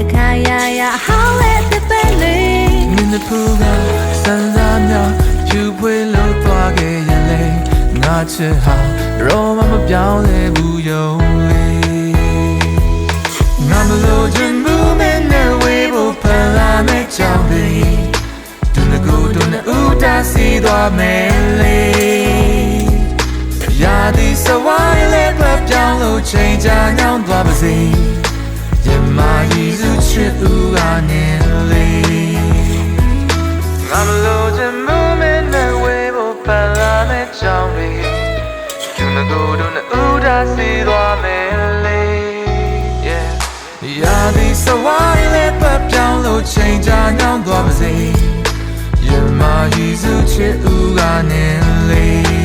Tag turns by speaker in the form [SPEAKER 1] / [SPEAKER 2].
[SPEAKER 1] အခါရရဟောင်းရဲ့တပည့်လေးမ
[SPEAKER 2] င်းဖူကစံစားများယူပွေလို့သွားခဲ့ရလေငါချစ်ဟာရောမမပြောင်းလဲဘူးယုံလေးငါမလို့ချင်မှုမင်းနဲ့ဝေးဖို့ဖန်လာမဲ့ကြောင့်ဒီသူငကူသူနူတာစီသွားမယ်လေရာဒီစဝိုင်းလေးပပြောင်းလို့ချိန်ချညောင်းသွားပါစေ ယေစုချစ်ဦးကနေလေးငါမလို့ချင်မှုမင်းနဲ့ဝေးဖို့ပန်လာတဲ့ကြောင်တွေကျူနကိုတို့နဲ့ဦးတာစီသွားမယ်လေ yeah ရာဒီစဝိုင်းလေးပတ်ပြောင်းလို့ချိန်ချာညောင်းသွားပါစေယမယေစုချစ်ဦးကနေလေ